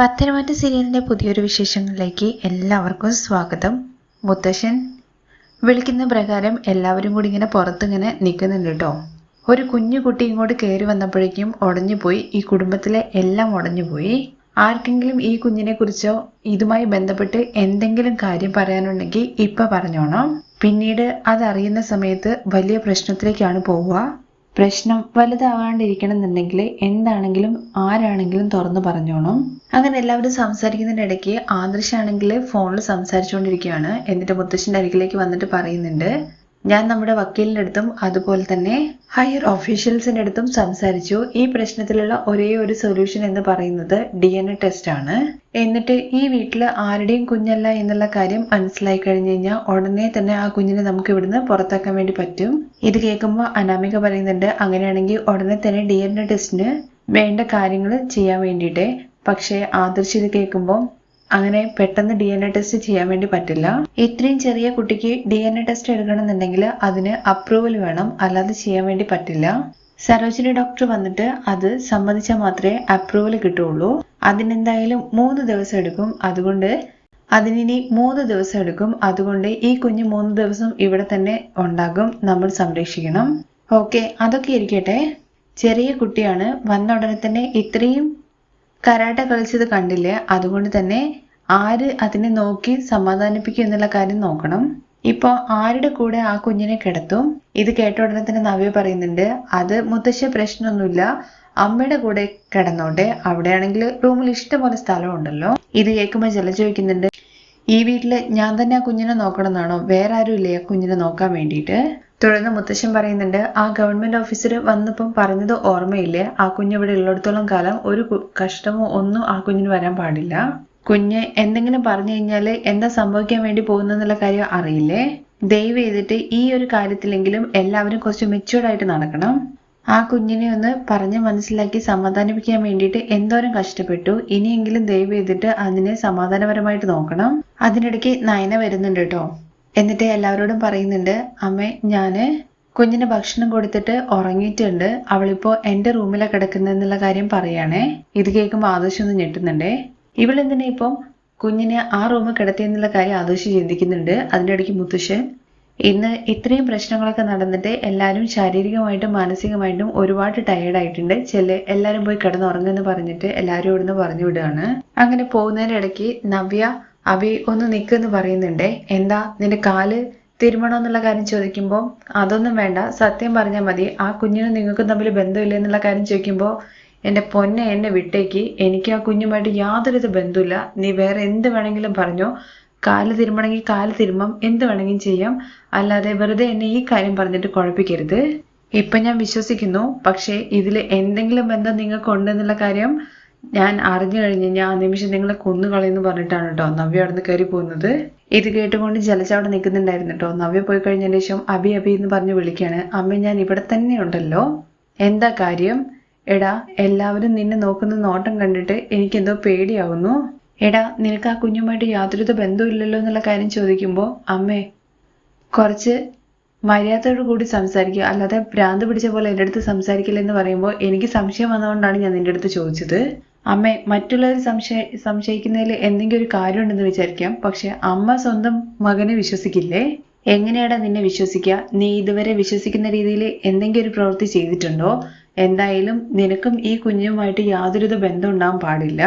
പത്തനംതിട്ട സീരിയലിന്റെ പുതിയൊരു വിശേഷങ്ങളിലേക്ക് എല്ലാവർക്കും സ്വാഗതം. മുത്തശ്ശൻ വിളിക്കുന്ന പ്രകാരം എല്ലാവരും കൂടി ഇങ്ങനെ പുറത്തിങ്ങനെ നിൽക്കുന്നുണ്ട് കേട്ടോ. ഒരു കുഞ്ഞു കുട്ടി ഇങ്ങോട്ട് കയറി വന്നപ്പോഴേക്കും ഉടഞ്ഞുപോയി ഈ കുടുംബത്തിലെ എല്ലാം ഉടഞ്ഞുപോയി ആർക്കെങ്കിലും ഈ കുഞ്ഞിനെ കുറിച്ചോ ഇതുമായി ബന്ധപ്പെട്ട് എന്തെങ്കിലും കാര്യം പറയാനുണ്ടെങ്കിൽ ഇപ്പൊ പറഞ്ഞോണം. പിന്നീട് അതറിയുന്ന സമയത്ത് വലിയ പ്രശ്നത്തിലേക്കാണ് പോവുക. പ്രശ്നം വലുതാവാണ്ടിരിക്കണം എന്നുണ്ടെങ്കിൽ എന്താണെങ്കിലും ആരാണെങ്കിലും തുറന്നു പറഞ്ഞോണം. അങ്ങനെ എല്ലാവരും സംസാരിക്കുന്നതിന്റെ ഇടയ്ക്ക് ആദർശാണെങ്കിൽ ഫോണിൽ സംസാരിച്ചുകൊണ്ടിരിക്കുകയാണ്. എന്നിട്ട് മുത്തശ്ശന്റെ അരികിലേക്ക് വന്നിട്ട് പറയുന്നുണ്ട് ഞാൻ നമ്മുടെ വക്കീലിന്റെ അടുത്തും അതുപോലെ തന്നെ ഹയർ ഓഫീഷ്യൽസിന്റെ അടുത്തും സംസാരിച്ചു. ഈ പ്രശ്നത്തിലുള്ള ഒരേ ഒരു സൊല്യൂഷൻ എന്ന് പറയുന്നത് ഡി എൻ എ ടെസ്റ്റ് ആണ്. എന്നിട്ട് ഈ വീട്ടിൽ ആരുടെയും കുഞ്ഞല്ല എന്നുള്ള കാര്യം മനസ്സിലായി കഴിഞ്ഞു കഴിഞ്ഞാൽ ഉടനെ തന്നെ ആ കുഞ്ഞിനെ നമുക്ക് ഇവിടുന്ന് പുറത്താക്കാൻ വേണ്ടി പറ്റും. ഇത് കേൾക്കുമ്പോൾ അനാമിക പറയുന്നുണ്ട് അങ്ങനെയാണെങ്കിൽ ഉടനെ തന്നെ ഡി എൻ എ ടെസ്റ്റിന് വേണ്ട കാര്യങ്ങൾ ചെയ്യാൻ വേണ്ടിയിട്ട്. പക്ഷേ ആദർശ് ഇത് കേൾക്കുമ്പോൾ അങ്ങനെ പെട്ടെന്ന് ഡി എൻ എ ടെസ്റ്റ് ചെയ്യാൻ വേണ്ടി പറ്റില്ല. ഇത്രയും ചെറിയ കുട്ടിക്ക് ഡി എൻ എ ടെസ്റ്റ് എടുക്കണമെന്നുണ്ടെങ്കിൽ അതിന് അപ്രൂവൽ വേണം. അല്ലാതെ ചെയ്യാൻ വേണ്ടി പറ്റില്ല. സരോജിനി ഡോക്ടർ വന്നിട്ട് അത് സമ്മതിച്ചാൽ മാത്രമേ അപ്രൂവൽ കിട്ടുള്ളൂ അതിനെന്തായാലും മൂന്ന് ദിവസം എടുക്കും. അതുകൊണ്ട് അതിനി മൂന്ന് ദിവസം എടുക്കും. അതുകൊണ്ട് ഈ കുഞ്ഞ് മൂന്ന് ദിവസം ഇവിടെ തന്നെ ഉണ്ടാകും. നമ്മൾ സംരക്ഷിക്കണം. ഓക്കെ അതൊക്കെ ഇരിക്കട്ടെ. ചെറിയ കുട്ടിയാണ്. വന്ന ഉടനെ തന്നെ ഇത്രയും കരാട്ട കളിച്ചത് കണ്ടില്ലേ? അതുകൊണ്ട് തന്നെ ആര് അതിനെ നോക്കി സമാധാനിപ്പിക്കും എന്നുള്ള കാര്യം നോക്കണം. ഇപ്പോൾ ആരുടെ കൂടെ ആ കുഞ്ഞിനെ കിടത്തും? ഇത് കേട്ട ഉടനെ തന്നെ നവ്യ പറയുന്നുണ്ട് അത് മുത്തശ്ശ പ്രശ്നമൊന്നുമില്ല. അമ്മയുടെ കൂടെ കിടന്നോട്ടെ. അവിടെയാണെങ്കിൽ റൂമിൽ ഇഷ്ടംപോലെ സ്ഥലമുണ്ടല്ലോ. ഇത് കേൾക്കുമ്പോൾ ജല ചോദിക്കുന്നുണ്ട് ഈ വീട്ടിൽ ഞാൻ തന്നെ ആ കുഞ്ഞിനെ നോക്കണം എന്നാണോ വേറെ ആരും ഇല്ലേ ആ കുഞ്ഞിനെ നോക്കാൻ വേണ്ടിയിട്ട്? തുടർന്ന് മുത്തശ്ശൻ പറയുന്നുണ്ട് ആ ഗവൺമെന്റ് ഓഫീസർ വന്നപ്പം പറഞ്ഞത് ഓർമ്മയില്ലേ? ആ കുഞ്ഞ് ഇവിടെ ഉള്ളിടത്തോളം കാലം ഒരു കഷ്ടമോ ഒന്നും ആ കുഞ്ഞിന് വരാൻ പാടില്ല. കുഞ്ഞ് എന്തെങ്കിലും പറഞ്ഞു കഴിഞ്ഞാൽ എന്താ സംഭവിക്കാൻ വേണ്ടി പോകുന്നെന്നുള്ള കാര്യം അറിയില്ലേ? ദയവ് ചെയ്തിട്ട് ഈ ഒരു കാര്യത്തിലെങ്കിലും എല്ലാവരും കുറച്ച് മെച്ചുവേർഡ് ആയിട്ട് നടക്കണം. ആ കുഞ്ഞിനെ ഒന്ന് പറഞ്ഞ് മനസ്സിലാക്കി സമാധാനിപ്പിക്കാൻ വേണ്ടിയിട്ട് എന്തോരം കഷ്ടപ്പെട്ടു. ഇനിയെങ്കിലും ദയവ് ചെയ്തിട്ട് അതിനെ സമാധാനപരമായിട്ട് നോക്കണം. അതിനിടയ്ക്ക് നയന വരുന്നുണ്ട് കേട്ടോ. എന്നിട്ട് എല്ലാവരോടും പറയുന്നുണ്ട് അമ്മേ ഞാൻ കുഞ്ഞിന് ഭക്ഷണം കൊടുത്തിട്ട് ഉറങ്ങിയിട്ടുണ്ട്. അവളിപ്പോ എന്റെ റൂമിലാണ് കിടക്കുന്നതെന്നുള്ള കാര്യം പറയാണേ. ഇത് കേൾക്കുമ്പോൾ ആദർശം ഒന്ന് ഞെട്ടുന്നുണ്ടേ? ഇവളെന്തിനാ ഇപ്പം കുഞ്ഞിനെ ആ റൂമിൽ കിടത്തിയെന്നുള്ള കാര്യം ആദർശം ചിന്തിക്കുന്നുണ്ട്. അതിന്റെ ഇടയ്ക്ക് മുത്തശ്ശൻ ഇന്ന് ഇത്രയും പ്രശ്നങ്ങളൊക്കെ നടന്നിട്ട് എല്ലാവരും ശാരീരികമായിട്ടും മാനസികമായിട്ടും ഒരുപാട് ടയേർഡ് ആയിട്ടുണ്ട്. ചില എല്ലാവരും പോയി കിടന്നുറങ്ങുമെന്ന് പറഞ്ഞിട്ട് എല്ലാവരും ഇവിടുന്ന് പറഞ്ഞു വിടുകയാണ്. അങ്ങനെ പോകുന്നതിനിടയ്ക്ക് നവ്യ അഭി ഒന്ന് നിൽക്കുന്നു പറയുന്നുണ്ടേ. എന്താ നിന്റെ കാൽ തിരുമണം എന്നുള്ള കാര്യം ചോദിക്കുമ്പോൾ അതൊന്നും വേണ്ട സത്യം പറഞ്ഞാൽ മതി. ആ കുഞ്ഞിനും നിങ്ങൾക്ക് തമ്മിൽ ബന്ധമില്ല എന്നുള്ള കാര്യം ചോദിക്കുമ്പോൾ എന്റെ പൊന്നെ എന്നെ വിട്ടേക്ക്. എനിക്ക് ആ കുഞ്ഞുമായിട്ട് യാതൊരു ബന്ധമില്ല നീ വേറെ എന്ത് വേണമെങ്കിലും പറഞ്ഞോ. കാൽ തിരുമണമെങ്കിൽ കാൽ തിരുമം എന്ത് വേണമെങ്കിലും ചെയ്യാം. അല്ലാതെ വെറുതെ എന്നെ ഈ കാര്യം പറഞ്ഞിട്ട് കുഴപ്പിക്കരുത്. ഇപ്പൊ ഞാൻ വിശ്വസിക്കുന്നു. പക്ഷേ ഇതിൽ എന്തെങ്കിലും ബന്ധം നിങ്ങൾക്കുണ്ടെന്നുള്ള കാര്യം ഞാൻ അറിഞ്ഞു കഴിഞ്ഞ് ഞാൻ ആ നിമിഷം നിങ്ങളെ കൊന്നുകളയെന്ന് പറഞ്ഞിട്ടാണ് കേട്ടോ നവ്യ അവിടെ നിന്ന് കയറി പോകുന്നത്. ഇത് കേട്ടുകൊണ്ട് ജലജ നിൽക്കുന്നുണ്ടായിരുന്നു കേട്ടോ. നവ്യ പോയി കഴിഞ്ഞതിന് ശേഷം അബി അബി എന്ന് പറഞ്ഞ് വിളിക്കുകയാണ്. അമ്മ ഞാൻ ഇവിടെ തന്നെ ഉണ്ടല്ലോ. എന്താ കാര്യം? എടാ എല്ലാവരും നിന്നെ നോക്കുന്ന നോട്ടം കണ്ടിട്ട് എനിക്കെന്തോ പേടിയാവുന്നു. എടാ നിനക്ക് ആ കുഞ്ഞുമായിട്ട് യാതൊരുവിധ ബന്ധമില്ലല്ലോ എന്നുള്ള കാര്യം ചോദിക്കുമ്പോൾ അമ്മേ കുറച്ച് മര്യാദയോട് കൂടി സംസാരിക്കുക. അല്ലാതെ ഭ്രാന്ത് പിടിച്ച പോലെ എന്റെ അടുത്ത് സംസാരിക്കില്ല എന്ന് പറയുമ്പോൾ എനിക്ക് സംശയം വന്നതുകൊണ്ടാണ് ഞാൻ നിന്റെ അടുത്ത് ചോദിച്ചത്. അമ്മേ മറ്റുള്ളവർ സംശയ സംശയിക്കുന്നതിൽ എന്തെങ്കിലും ഒരു കാര്യമുണ്ടെന്ന് വിചാരിക്കാം. പക്ഷെ അമ്മ സ്വന്തം മകനെ വിശ്വസിക്കില്ലേ? എങ്ങനെയാടാ നിന്നെ വിശ്വസിക്കുക? നീ ഇതുവരെ വിശ്വസിക്കുന്ന രീതിയിൽ എന്തെങ്കിലും ഒരു പ്രവൃത്തി ചെയ്തിട്ടുണ്ടോ? എന്തായാലും നിനക്കും ഈ കുഞ്ഞുമായിട്ട് യാതൊരുവിധ ബന്ധം ഉണ്ടാകാൻ പാടില്ല.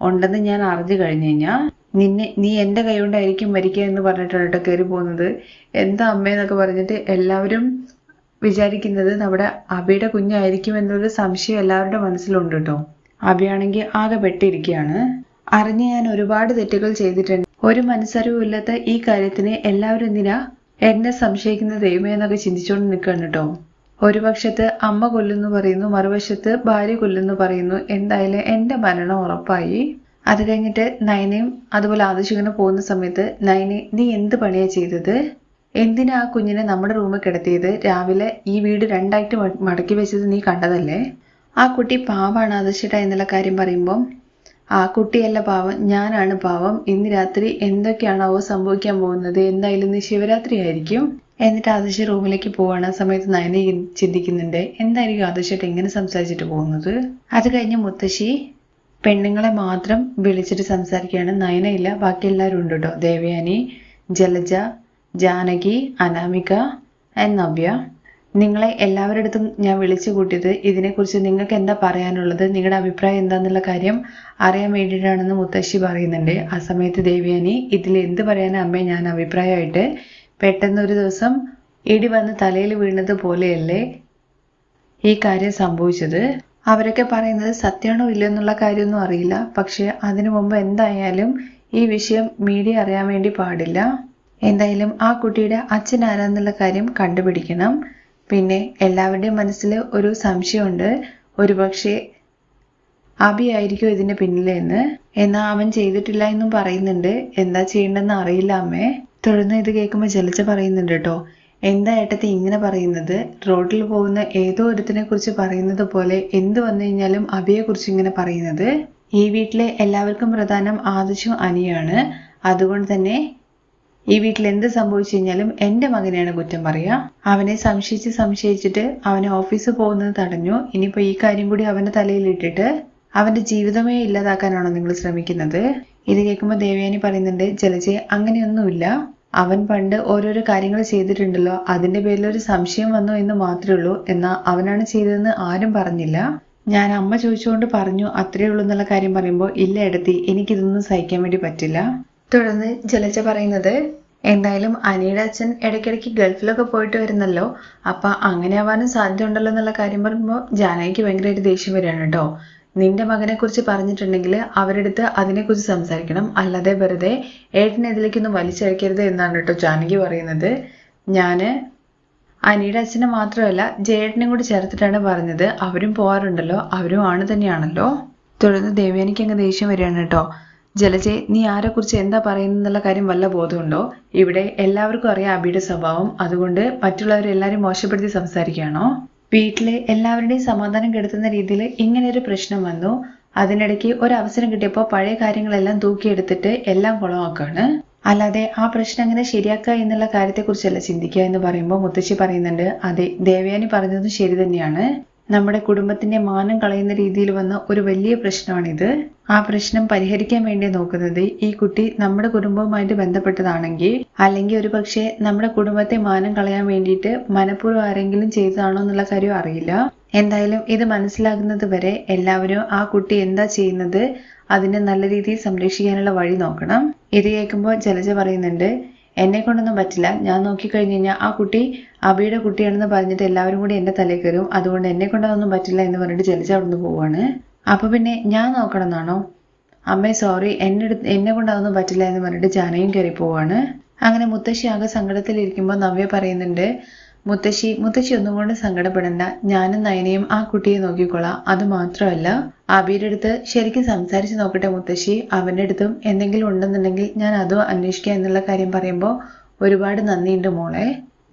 ഉണ്ടെന്ന് ഞാൻ അറിഞ്ഞു കഴിഞ്ഞു കഴിഞ്ഞാൽ നിന്നെ നീ എന്റെ കൈ കൊണ്ടായിരിക്കും മരിക്കുക എന്ന് പറഞ്ഞിട്ടാണ് കേട്ടോ കയറി പോകുന്നത്. എന്താ അമ്മയെന്നൊക്കെ പറഞ്ഞിട്ട് എല്ലാവരും വിചാരിക്കുന്നത് നമ്മുടെ അബിയുടെ കുഞ്ഞായിരിക്കും എന്നൊരു സംശയം എല്ലാവരുടെ മനസ്സിലുണ്ട് കേട്ടോ. അബിയാണെങ്കിൽ ആകെ പെട്ടിരിക്കുകയാണ്. അറിഞ്ഞ് ഞാൻ ഒരുപാട് തെറ്റുകൾ ചെയ്തിട്ടുണ്ട്. ഒരു മനസ്സറിവുമില്ലാത്ത ഈ കാര്യത്തിന് എല്ലാവരും എന്തിനാ എന്നെ സംശയിക്കുന്ന ദൈവമേ എന്നൊക്കെ ചിന്തിച്ചുകൊണ്ട് നിൽക്കുകയാണ് കേട്ടോ. ഒരു പക്ഷത്ത് അമ്മ കൊല്ലുന്നു പറയുന്നു മറുവശത്ത് ഭാര്യ കൊല്ലുന്നു പറയുന്നു. എന്തായാലും എന്റെ മരണം ഉറപ്പായി. അത് കഴിഞ്ഞിട്ട് നയനയും അതുപോലെ ആദർശികനെ പോകുന്ന സമയത്ത് നയനെ നീ എന്ത് പണിയാ ചെയ്തത്? എന്തിനാ ആ കുഞ്ഞിനെ നമ്മുടെ റൂമിൽ കിടത്തിയത്? രാവിലെ ഈ വീട് രണ്ടായിട്ട് മടക്കി വെച്ചത് നീ കണ്ടതല്ലേ? ആ കുട്ടി പാവാണ് ആദർശിട്ട എന്നുള്ള കാര്യം പറയുമ്പോൾ ആ കുട്ടിയല്ല പാവം ഞാനാണ് പാവം ഇന്ന് രാത്രി എന്തൊക്കെയാണാവോ സംഭവിക്കാൻ പോകുന്നത്? എന്തായാലും ഇന്ന് ശിവരാത്രി ആയിരിക്കും. എന്നിട്ട് ആദർശ റൂമിലേക്ക് പോവാണ്. ആ സമയത്ത് നയന ചിന്തിക്കുന്നുണ്ട് എന്തായിരിക്കും ആദശയായിട്ട് ഇങ്ങനെ സംസാരിച്ചിട്ട് പോകുന്നത്? അത് കഴിഞ്ഞ് മുത്തശ്ശി പെണ്ണുങ്ങളെ മാത്രം വിളിച്ചിട്ട് സംസാരിക്കുകയാണ്. ഇല്ല ബാക്കി എല്ലാവരും ഉണ്ട് കേട്ടോ. ദേവയാനി ജലജ ജാനകി അനാമിക ആൻഡ് നവ്യ. നിങ്ങളെ എല്ലാവരുടെ അടുത്തും ഞാൻ വിളിച്ചു കൂട്ടിയത് ഇതിനെക്കുറിച്ച് നിങ്ങൾക്ക് എന്താ പറയാനുള്ളത്? നിങ്ങളുടെ അഭിപ്രായം എന്താണെന്നുള്ള കാര്യം അറിയാൻ വേണ്ടിയിട്ടാണെന്ന് മുത്തശ്ശി പറയുന്നുണ്ട്. ആ സമയത്ത് ദേവിയാനി ഇതിൽ എന്ത് പറയാനാ അമ്മേ? ഞാൻ അഭിപ്രായമായിട്ട് പെട്ടെന്ന് ഒരു ദിവസം ഇടി വന്ന് തലയിൽ വീണത് പോലെയല്ലേ ഈ കാര്യം സംഭവിച്ചത്? അവരൊക്കെ പറയുന്നത് സത്യമാണോ ഇല്ലയോ എന്നുള്ള കാര്യമൊന്നും അറിയില്ല. പക്ഷെ അതിനു മുമ്പ് എന്തായാലും ഈ വിഷയം മീഡിയ അറിയാൻ വേണ്ടി പാടില്ല. എന്തായാലും ആ കുട്ടിയുടെ അച്ഛൻ ആരാന്നുള്ള കാര്യം കണ്ടുപിടിക്കണം. പിന്നെ എല്ലാവരുടെയും മനസ്സിൽ ഒരു സംശയമുണ്ട്. ഒരുപക്ഷെ അബി ആയിരിക്കും ഇതിന്റെ പിന്നിലെന്ന്. എന്നാ അവൻ ചെയ്തിട്ടില്ല എന്നും പറയുന്നുണ്ട്. എന്താ ചെയ്യേണ്ടെന്ന് അറിയില്ല അമ്മേ. തുടർന്ന് ഇത് കേൾക്കുമ്പോൾ ജലജ പറയുന്നുണ്ട് കേട്ടോ. എന്താ ഏട്ടത്തി ഇങ്ങനെ പറയുന്നത്? റോഡിൽ പോകുന്ന ഏതോ ഒരുത്തിനെ കുറിച്ച് പറയുന്നത് പോലെ എന്ത് വന്നു കഴിഞ്ഞാലും അബിയെ കുറിച്ച് ഇങ്ങനെ പറയുന്നത്? ഈ വീട്ടിലെ എല്ലാവർക്കും പ്രധാനം ആദർശം അനിയാണ്. അതുകൊണ്ട് തന്നെ ഈ വീട്ടിൽ എന്ത് സംഭവിച്ചു കഴിഞ്ഞാലും എന്റെ മകനെയാണ് കുറ്റം പറയുക അവനെ സംശയിച്ച് സംശയിച്ചിട്ട് അവനെ ഓഫീസിൽ പോകുന്നത് തടഞ്ഞു. ഇനിയിപ്പോൾ ഈ കാര്യം കൂടി അവന്റെ തലയിൽ ഇട്ടിട്ട് അവന്റെ ജീവിതമേ ഇല്ലാതാക്കാനാണോ നിങ്ങൾ ശ്രമിക്കുന്നത്? ഇത് കേൾക്കുമ്പോൾ ദേവയാനി പറയുന്നുണ്ട് ജലജയെ അങ്ങനെയൊന്നുമില്ല. അവൻ പണ്ട് ഓരോരോ കാര്യങ്ങൾ ചെയ്തിട്ടുണ്ടല്ലോ. അതിന്റെ പേരിൽ ഒരു സംശയം വന്നു എന്ന് മാത്രമേ ഉള്ളൂ. എന്നാൽ അവനാണ് ചെയ്തതെന്ന് ആരും പറഞ്ഞില്ല. ഞാൻ അമ്മ ചോദിച്ചുകൊണ്ട് പറഞ്ഞു അത്രയേ ഉള്ളൂ എന്നുള്ള കാര്യം പറയുമ്പോൾ ഇല്ല എടുത്തി. എനിക്കിതൊന്നും സഹിക്കാൻ വേണ്ടി പറ്റില്ല. തുടർന്ന് ജലജ പറയുന്നത് എന്തായാലും അനിയുടെ അച്ഛൻ ഇടയ്ക്കിടയ്ക്ക് ഗൾഫിലൊക്കെ പോയിട്ട് വരുന്നല്ലോ. അപ്പൊ അങ്ങനെ ആവാനും സാധ്യതയുണ്ടല്ലോ എന്നുള്ള കാര്യം പറയുമ്പോൾ ജാനകിക്ക് ഭയങ്കരമായിട്ട് ദേഷ്യം വരികയാണ് കേട്ടോ. നിന്റെ മകനെ കുറിച്ച് പറഞ്ഞിട്ടുണ്ടെങ്കിൽ അവരെടുത്ത് അതിനെക്കുറിച്ച് സംസാരിക്കണം. അല്ലാതെ വെറുതെ ഏട്ടനെ ഇതിലേക്കൊന്നും വലിച്ചഴക്കരുത് എന്നാണ് കേട്ടോ ജാനകി പറയുന്നത്. ഞാൻ അനിയുടെ അച്ഛനെ മാത്രമല്ല ജയേട്ടനെ കൂടി ചേർത്തിട്ടാണ് പറഞ്ഞത്. അവരും പോവാറുണ്ടല്ലോ. അവരും ആണ് തന്നെയാണല്ലോ. തുടർന്ന് ദേവ്യാനിക്ക് അങ്ങ് ദേഷ്യം വരികയാണ് കേട്ടോ. ജലജെ നീ ആരെക്കുറിച്ച് എന്താ പറയുന്നുള്ള കാര്യം വല്ല ബോധമുണ്ടോ? ഇവിടെ എല്ലാവർക്കും അറിയാം അബിയുടെ സ്വഭാവം. അതുകൊണ്ട് മറ്റുള്ളവരെല്ലാവരും മോശപ്പെടുത്തി സംസാരിക്കുകയാണോ? വീട്ടിലെ എല്ലാവരുടെയും സമാധാനം കെടുത്തുന്ന രീതിയിൽ ഇങ്ങനെ ഒരു പ്രശ്നം വന്നു. അതിനിടയ്ക്ക് ഒരു അവസരം കിട്ടിയപ്പോൾ പഴയ കാര്യങ്ങളെല്ലാം തൂക്കിയെടുത്തിട്ട് എല്ലാം കുളമാക്കാണ്. അല്ലാതെ ആ പ്രശ്നം എങ്ങനെ ശരിയാക്കുക എന്നുള്ള കാര്യത്തെക്കുറിച്ചല്ല ചിന്തിക്കുക എന്ന് പറയുമ്പോൾ മുത്തശ്ശി പറയുന്നുണ്ട് അതെ ദേവയാനി പറഞ്ഞതും ശരി തന്നെയാണ്. നമ്മുടെ കുടുംബത്തിന്റെ മാനം കളയുന്ന രീതിയിൽ വന്ന ഒരു വലിയ പ്രശ്നമാണിത്. ആ പ്രശ്നം പരിഹരിക്കാൻ വേണ്ടി നോക്കുന്നത് ഈ കുട്ടി നമ്മുടെ കുടുംബവുമായിട്ട് ബന്ധപ്പെട്ടതാണെങ്കിൽ അല്ലെങ്കിൽ ഒരു പക്ഷേ നമ്മുടെ കുടുംബത്തെ മാനം കളയാൻ വേണ്ടിയിട്ട് മനഃപൂർവം ആരെങ്കിലും ചെയ്തതാണോ എന്നുള്ള കാര്യം അറിയില്ല. എന്തായാലും ഇത് മനസ്സിലാകുന്നത് വരെ എല്ലാവരും ആ കുട്ടി എന്താ ചെയ്യുന്നത് അതിനെ നല്ല രീതിയിൽ സംരക്ഷിക്കാനുള്ള വഴി നോക്കണം. ഇത് കേൾക്കുമ്പോൾ ജലജ പറയുന്നുണ്ട് എന്നെ കൊണ്ടൊന്നും പറ്റില്ല. ഞാൻ നോക്കിക്കഴിഞ്ഞ് കഴിഞ്ഞാൽ ആ കുട്ടി അബിയുടെ കുട്ടിയാണെന്ന് പറഞ്ഞിട്ട് എല്ലാവരും കൂടി എന്റെ തലയിൽ കയറും. അതുകൊണ്ട് എന്നെ കൊണ്ടൊന്നും പറ്റില്ല എന്ന് പറഞ്ഞിട്ട് ജലജ അവിടുന്ന് പോവാണ്. അപ്പൊ പിന്നെ ഞാൻ നോക്കണം എന്നാണോ? അമ്മേ സോറി എന്നെ എന്നെ കൊണ്ട് അതൊന്നും പറ്റില്ല എന്ന് പറഞ്ഞിട്ട് ജാനയും കയറി പോവാണ്. അങ്ങനെ മുത്തശ്ശി ആകെ സങ്കടത്തിലിരിക്കുമ്പോൾ നവ്യ പറയുന്നുണ്ട് മുത്തശ്ശി മുത്തശ്ശി ഒന്നും കൊണ്ട് സങ്കടപ്പെടണ്ട. ഞാനും നയനയും ആ കുട്ടിയെ നോക്കിക്കൊള്ളാം. അത് മാത്രമല്ല അബിയുടെ അടുത്ത് ശരിക്കും സംസാരിച്ച് നോക്കട്ടെ മുത്തശ്ശി. അവന്റെ അടുത്തും എന്തെങ്കിലും ഉണ്ടെന്നുണ്ടെങ്കിൽ ഞാൻ അതും അന്വേഷിക്കുക എന്നുള്ള കാര്യം പറയുമ്പോൾ ഒരുപാട് നന്ദിയുണ്ട് മോളെ.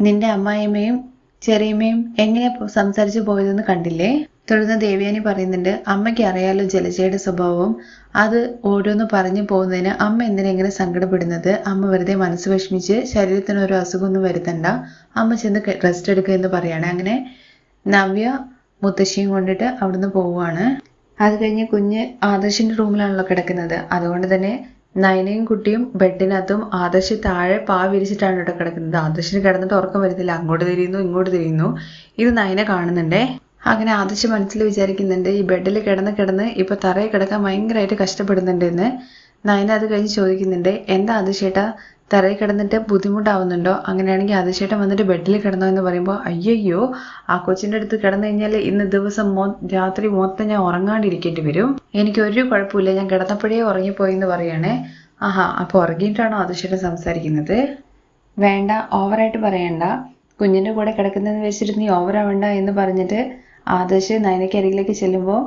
നിന്റെ അമ്മായിയമ്മയും ചെറിയമ്മയും എങ്ങനെ സംസാരിച്ചു പോയതെന്ന് കണ്ടില്ലേ? തുടർന്ന് ദേവയാനി പറയുന്നുണ്ട് അമ്മയ്ക്ക് അറിയാലോ ജലജയുടെ സ്വഭാവം. അത് ഓരോന്ന് പറഞ്ഞു പോകുന്നതിന് അമ്മ എന്തിനാ ഇങ്ങനെ സങ്കടപ്പെടുന്നത്? അമ്മ വെറുതെ മനസ്സ് വിഷമിച്ച് ശരീരത്തിന് ഒരു അസുഖമൊന്നും വരുത്തണ്ട. അമ്മ ചെന്ന് റെസ്റ്റ് എടുക്കുക എന്ന് പറയാണ്. അങ്ങനെ നവ്യ മുത്തശ്ശിയും കൊണ്ടിട്ട് അവിടുന്ന് പോവുകയാണ് അത് കഴിഞ്ഞ് കുഞ്ഞ് ആദർശിന്റെ റൂമിലാണല്ലോ കിടക്കുന്നത്. അതുകൊണ്ട് തന്നെ നയനയും കുട്ടിയും ബെഡിനകത്തും ആദർശി താഴെ പാ വിരിച്ചിട്ടാണ് ഇവിടെ കിടക്കുന്നത്. ആദർശിന് കിടന്നിട്ട് ഉറക്കം വരുന്നില്ല. അങ്ങോട്ട് തിരിയുന്നു ഇങ്ങോട്ട് തിരിയുന്നു. ഇത് നയന കാണുന്നുണ്ടേ. അങ്ങനെ ആദിച്ച് മനസ്സിൽ വിചാരിക്കുന്നുണ്ട് ഈ ബെഡിൽ കിടന്ന് കിടന്ന് ഇപ്പൊ തറയിൽ കിടക്കാൻ ഭയങ്കരമായിട്ട് കഷ്ടപ്പെടുന്നുണ്ട് എന്ന് നയന അത് കഴിഞ്ഞ് ചോദിക്കുന്നുണ്ട് എന്താ ആദിശേട്ട തറയിൽ കിടന്നിട്ട് ബുദ്ധിമുട്ടാവുന്നുണ്ടോ? അങ്ങനെയാണെങ്കിൽ ആദിശേട്ടൻ വന്നിട്ട് ബെഡിൽ കിടന്നോ എന്ന് പറയുമ്പോൾ അയ്യയ്യോ ആ കൊച്ചിന്റെ അടുത്ത് കിടന്നു കഴിഞ്ഞാൽ ഇന്ന് ദിവസം മൊ രാത്രി മൊത്തം ഞാൻ ഉറങ്ങാണ്ടിരിക്കേണ്ടി വരും. എനിക്ക് ഒരു കുഴപ്പമില്ല ഞാൻ കിടന്നപ്പോഴേ ഉറങ്ങിപ്പോയി എന്ന് പറയണേ. ആഹാ അപ്പോൾ ഉറങ്ങിയിട്ടാണോ ആദിശേട്ടൻ സംസാരിക്കുന്നത്? വേണ്ട ഓവറായിട്ട് പറയണ്ട. കുഞ്ഞിന്റെ കൂടെ കിടക്കുന്നതെന്ന് വെച്ചിട്ട് നീ ഓവറാവണ്ട എന്ന് പറഞ്ഞിട്ട് ആദർശ് നയനയ്ക്ക് അരികിലേക്ക് ചെല്ലുമ്പോൾ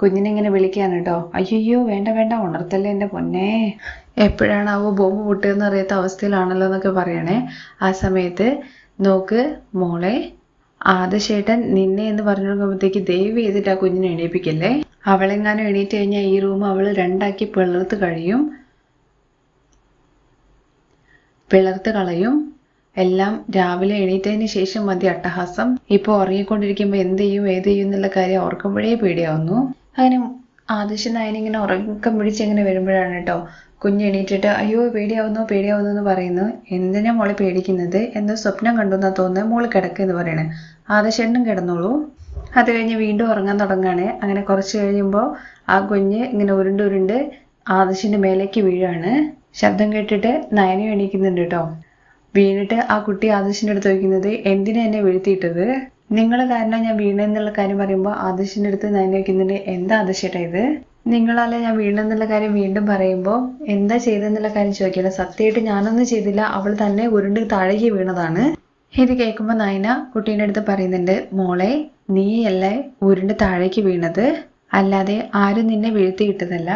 കുഞ്ഞിനെ ഇങ്ങനെ വിളിക്കുകയാണ് കേട്ടോ അയ്യോ വേണ്ട വേണ്ട ഉണർത്തല്ലേ എന്റെ പൊന്നേ. എപ്പോഴാണാവോ ബോംബ് പൊട്ടുകയെന്ന് അറിയാത്ത അവസ്ഥയിലാണല്ലോ എന്നൊക്കെ പറയണേ. ആ സമയത്ത് നോക്ക് മോളെ ആദശേട്ടൻ നിന്നെ എന്ന് പറഞ്ഞു കൊടുക്കുമ്പോഴത്തേക്ക് ദയവ് ചെയ്തിട്ട് ആ കുഞ്ഞിനെ എണീപ്പിക്കല്ലേ. അവളെങ്ങാനും എണീറ്റ് കഴിഞ്ഞാൽ ഈ റൂം അവൾ രണ്ടാക്കി പിളർത്ത് കഴിയും. പിളർത്ത് കളയും. എല്ലാം രാവിലെ എണീറ്റതിന് ശേഷം മതി അട്ടഹാസം. ഇപ്പോൾ ഉറങ്ങിക്കൊണ്ടിരിക്കുമ്പോൾ എന്ത് ചെയ്യും ഏത് ചെയ്യും എന്നുള്ള കാര്യം ഓർക്കുമ്പോഴേ പേടിയാവുന്നു. അങ്ങനെ ആദർശ് നയൻ ഇങ്ങനെ ഉറക്കം പിടിച്ച് ഇങ്ങനെ വരുമ്പോഴാണ് കേട്ടോ കുഞ്ഞ് എണീറ്റിട്ട് അയ്യോ പേടിയാവുന്നു പേടിയാവുന്നു എന്ന് പറയുന്നു. എന്തിനാ മോളെ പേടിക്കുന്നത്? എന്തോ സ്വപ്നം കണ്ടു എന്നാ തോന്നുന്നത് മോൾ കിടക്കുക എന്ന് പറയണേ. ആദശനും കിടന്നോളൂ. അത് കഴിഞ്ഞ് വീണ്ടും ഉറങ്ങാൻ തുടങ്ങാണ്. അങ്ങനെ കുറച്ച് കഴിയുമ്പോൾ ആ കുഞ്ഞ് ഇങ്ങനെ ഉരുണ്ട് ഉരുണ്ട് ആദർശിന്റെ മേലേക്ക് വീഴാണ്. ശബ്ദം കേട്ടിട്ട് നയനെ എണീക്കുന്നുണ്ട് കേട്ടോ വീണിട്ട് ആ കുട്ടി ആദർശിന്റെ അടുത്ത് ചോദിക്കുന്നത് എന്തിനാ എന്നെ വീഴ്ത്തിയിട്ടത്? നിങ്ങൾ കാരണം ഞാൻ വീണെന്നുള്ള കാര്യം പറയുമ്പോൾ ആദർശിന്റെ അടുത്ത് ഞാൻ ചോദിക്കുന്നുണ്ട് എന്താ ആദർശേട്ടാ ഇത്? നിങ്ങളല്ല ഞാൻ വീണെന്നുള്ള കാര്യം വീണ്ടും പറയുമ്പോൾ എന്താ ചെയ്തെന്നുള്ള കാര്യം ചോദിക്കില്ല സത്യമായിട്ട് ഞാനൊന്നും ചെയ്തില്ല. അവൾ തന്നെ ഉരുണ്ട് താഴേക്ക് വീണതാണ്. ഇത് കേൾക്കുമ്പോൾ നയന കുട്ടീന്റെ അടുത്ത് പറയുന്നുണ്ട് മോളെ നീയല്ലേ ഉരുണ്ട് താഴേക്ക് വീണത്? അല്ലാതെ ആരും നിന്നെ വീഴ്ത്തിയിട്ടതല്ല.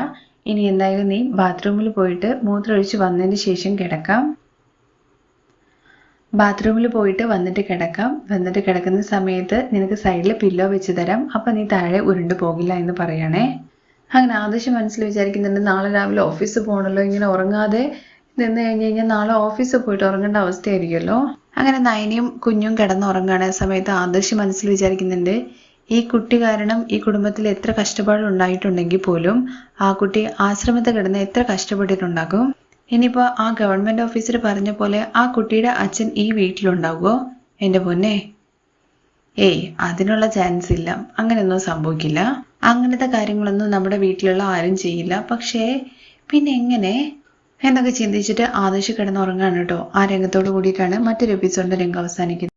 ഇനി എന്തായാലും നീ ബാത്റൂമിൽ പോയിട്ട് മൂത്രമൊഴിച്ച് വന്നതിന് ശേഷം കിടക്കാം. ബാത്റൂമിൽ പോയിട്ട് വന്നിട്ട് കിടക്കാം. വന്നിട്ട് കിടക്കുന്ന സമയത്ത് നിനക്ക് സൈഡിൽ പില്ലോ വെച്ച് തരാം. അപ്പം നീ താഴെ ഉരുണ്ട് പോകില്ല എന്ന് പറയണേ. അങ്ങനെ ആദർശം മനസ്സിൽ വിചാരിക്കുന്നുണ്ട് നാളെ രാവിലെ ഓഫീസ് പോകണല്ലോ ഇങ്ങനെ ഉറങ്ങാതെ നിന്ന് കഴിഞ്ഞ് കഴിഞ്ഞാൽ നാളെ ഓഫീസിൽ പോയിട്ട് ഉറങ്ങേണ്ട അവസ്ഥയായിരിക്കുമല്ലോ? അങ്ങനെ നയനയും കുഞ്ഞും കിടന്ന് ആ സമയത്ത് ആദർശ് മനസ്സിൽ വിചാരിക്കുന്നുണ്ട് ഈ കുട്ടി കാരണം ഈ കുടുംബത്തിൽ എത്ര കഷ്ടപ്പാടുണ്ടായിട്ടുണ്ടെങ്കിൽ പോലും ആ കുട്ടി ആശ്രമത്തിൽ കിടന്ന് എത്ര കഷ്ടപ്പെട്ടിട്ടുണ്ടാകും? ഇനിയിപ്പോൾ ആ ഗവൺമെന്റ് ഓഫീസർ പറഞ്ഞ പോലെ ആ കുട്ടിയുടെ അച്ഛൻ ഈ വീട്ടിലുണ്ടാവുമോ എന്റെ പൊന്നെ. ഏയ് അതിനുള്ള ചാൻസ് ഇല്ല. അങ്ങനെയൊന്നും സംഭവിക്കില്ല. അങ്ങനത്തെ കാര്യങ്ങളൊന്നും നമ്മുടെ വീട്ടിലുള്ള ആരും ചെയ്യില്ല. പക്ഷേ പിന്നെ എങ്ങനെ? എന്നൊക്കെ ചിന്തിച്ചിട്ട് ആദർശ കിടന്നുറങ്ങാണ് കേട്ടോ. ആ രംഗത്തോട് കൂടിയിട്ടാണ് മറ്റൊരു എപ്പിസോഡിന്റെ രംഗം അവസാനിക്കുന്നത്.